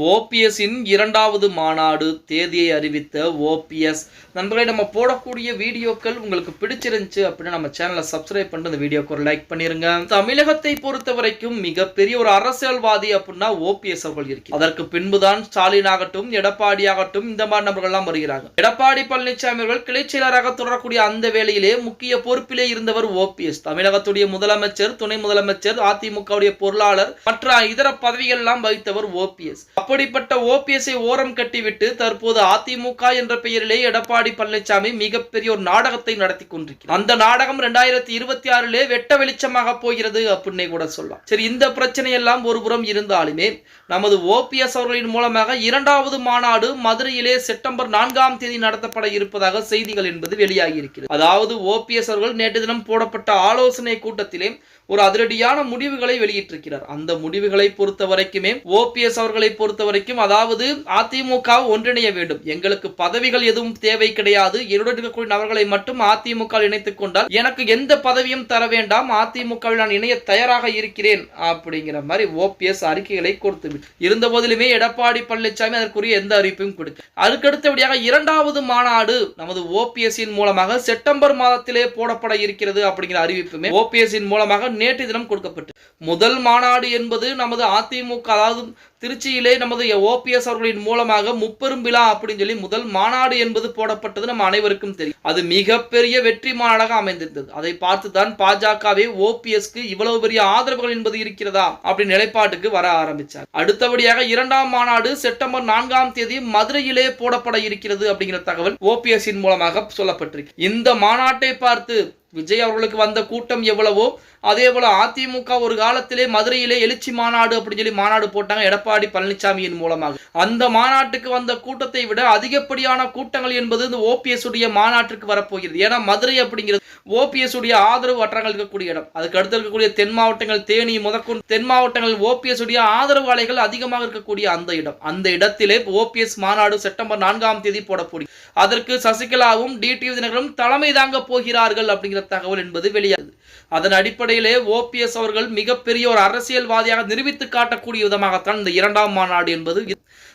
ஓபிஎஸ்ஸின் இரண்டாவது மாநாடு தேதியை அறிவித்த ஓபிஎஸ். நண்பர்களே நம்ம போடக்கூடிய வீடியோக்கள் உங்களுக்கு பிடிச்சிருந்துச்சு அப்படின்னு நம்ம சேனலை சப்ஸ்கிரைப் பண்ணிட்டு இந்த வீடியோக்கு ஒரு லைக் பண்ணிருங்க. தமிழகத்தை பொறுத்த வரைக்கும் மிகப்பெரிய ஒரு அரசியல்வாதி அப்படின்னா ஓபிஎஸ் அவர்கள் இருக்கு அதற்கு பின்புதான் ஸ்டாலின் ஆகட்டும் எடப்பாடி ஆகட்டும் இந்த மாதிரி நபர்கள்லாம் வருகிறாங்க. எடப்பாடி பழனிசாமி அவர்கள் கிளை செயலராக தொடரக்கூடிய அந்த வேளையிலே முக்கிய பொறுப்பிலே இருந்தவர் ஓபிஎஸ். தமிழகத்துடைய முதலமைச்சர் துணை முதலமைச்சர் அதிமுகவுடைய பொருளாளர் மற்ற இதர பதவிகள் எல்லாம் வகித்தவர் ஓபிஎஸ். அப்படிப்பட்ட ஓபிஎஸ்ஐ ஓரம் கட்டிவிட்டு தற்போது அதிமுக என்ற பெயரிலே எடப்பாடி பழனிசாமி மிகப்பெரிய ஒரு நாடகத்தை நடத்தி கொண்டிருக்கிறார். அந்த நாடகம் இரண்டாயிரத்தி இருபத்தி ஆறிலே வெட்ட வெளிச்சமாக போகிறது அப்படின்னே கூட சொல்லலாம். சரி இந்த பிரச்சனை எல்லாம் ஒரு புறம் இருந்தாலுமே நமது ஓபிஎஸ் அவர்களின் மூலமாக இரண்டாவது மாநாடு மதுரையிலே செப்டம்பர் நான்காம் தேதி நடத்தப்பட இருப்பதாக செய்திகள் என்பது வெளியாகி இருக்கிறது அதாவது ஓபிஎஸ் அவர்கள் நேற்று தினம் போடப்பட்ட ஆலோசனை கூட்டத்திலே ஒரு அதிரடியான முடிவுகளை வெளியிட்டிருக்கிறார். அந்த முடிவுகளை பொறுத்த வரைக்குமே ஓபிஎஸ் அவர்களை பொறுத்த வரைக்கும் அதாவது அதிமுக ஒன்றிணைய வேண்டும். எங்களுக்கு பதவிகள் எதுவும் தேவை கிடையாது. என்னுடன் இருக்கக்கூடிய நபர்களை மட்டும் அதிமுக இணைத்துக் கொண்டால் எனக்கு எந்த பதவியும் தர வேண்டாம். அதிமுகவில் நான் இணைய தயாராக இருக்கிறேன் அப்படிங்கிற மாதிரி ஓபிஎஸ் அறிக்கைகளை கொடுத்து இருந்த போதிலுமே எடப்பாடி பழனிசாமி அதற்குரிய எந்த அறிவிப்பையும் கொடுக்க அதுக்கடுத்தபடியாக இரண்டாவது மாநாடு நமது ஓபிஎஸ் மூலமாக செப்டம்பர் மாதத்திலே போடப்பட இருக்கிறது அப்படிங்கிற அறிவிப்புமே ஓபிஎஸ் மூலமாக நேற்று தினம் கொடுக்கப்பட்டு முதல் மாநாடு என்பது நமது அதிமுக அதாவது திருச்சியிலே நமது ஓபிஎஸ் அவர்களின் மூலமாக முப்பெரும் விழா அப்படின்னு சொல்லி முதல் மாநாடு என்பது போடப்பட்டது நம்ம அனைவருக்கும் தெரியும். அது மிகப்பெரிய வெற்றி மாநாடாக அமைந்திருந்தது. அதை பார்த்துதான் பாஜகவே ஓபிஎஸ்க்கு இவ்வளவு பெரிய ஆதரவுகள் என்பது இருக்கிறதா அப்படி நிலைப்பாட்டுக்கு வர ஆரம்பிச்சார் அடுத்தபடியாக இரண்டாம் மாநாடு செப்டம்பர் நான்காம் தேதி மதுரையிலே போடப்பட இருக்கிறது அப்படிங்கிற தகவல் ஓபிஎஸ் மூலமாக சொல்லப்பட்டிருக்கு. இந்த மாநாட்டை பார்த்து விஜய் அவர்களுக்கு வந்த கூட்டம் எவ்வளவோ அதே போல அதிமுக ஒரு காலத்திலே மதுரையிலே எழுச்சி மாநாடு அப்படின்னு சொல்லி மாநாடு போட்டாங்க எடப்பாடி பழனிசாமியின் மூலமாக. அந்த மாநாட்டுக்கு வந்த கூட்டத்தை விட அதிகப்படியான கூட்டங்கள் என்பது இந்த ஓபிஎஸ் உடைய மாநாட்டிற்கு வரப்போகிறது. ஏன்னா மதுரை அப்படிங்கிறது ஓபிஎஸ் உடைய ஆதரவு வட்டங்கள் இருக்கக்கூடிய இடம். அதுக்கு அடுத்து இருக்கக்கூடிய தென் மாவட்டங்கள் தேனி முதற்கொண்டு தென் மாவட்டங்கள் ஓபிஎஸ் உடைய ஆதரவு அலைகள் அதிகமாக இருக்கக்கூடிய அந்த இடம். அந்த இடத்திலே ஓபிஎஸ் மாநாடு செப்டம்பர் நான்காம் தேதி போடக்கூடிய அதற்கு சசிகலாவும் டிடிவி தினகரும் தலைமை தாங்க போகிறார்கள் அப்படிங்கிற தகவல் என்பது வெளியாகுது. அதன் அடிப்படையிலே ஓபிஎஸ் அவர்கள் மிகப்பெரிய ஒரு அரசியல்வாதியாக நிரூபித்து காட்டக்கூடிய விதமாகத்தான் இந்த இரண்டாம் மாநாடு என்பது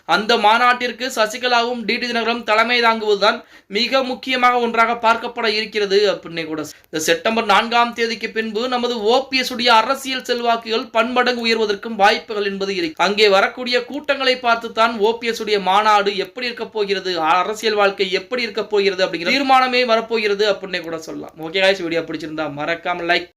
அந்த மாநாட்டிற்கு சசிகலாவும் டிடி தினகரும் தலைமை தாங்குவதுதான் மிக முக்கியமாக ஒன்றாக பார்க்கப்பட இருக்கிறது அப்படின்னு கூட இந்த செப்டம்பர் நான்காம் தேதிக்கு பின்பு நமது ஓபிஎஸ் உடைய அரசியல் செல்வாக்குகள் பன்மடங்கு உயர்வதற்கும் வாய்ப்புகள் என்பது இருக்கு அங்கே வரக்கூடிய கூட்டங்களை பார்த்து தான் ஓபிஎஸ் உடைய மாநாடு எப்படி இருக்க போகிறது அரசியல் வாழ்க்கை எப்படி இருக்க போகிறது அப்படிங்கிற தீர்மானமே வரப்போகிறது அப்படின்னு கூட சொல்லலாம். ஓகே காய்ச்சி வீடியோ பிடிச்சிருந்தா மறக்காம லைக்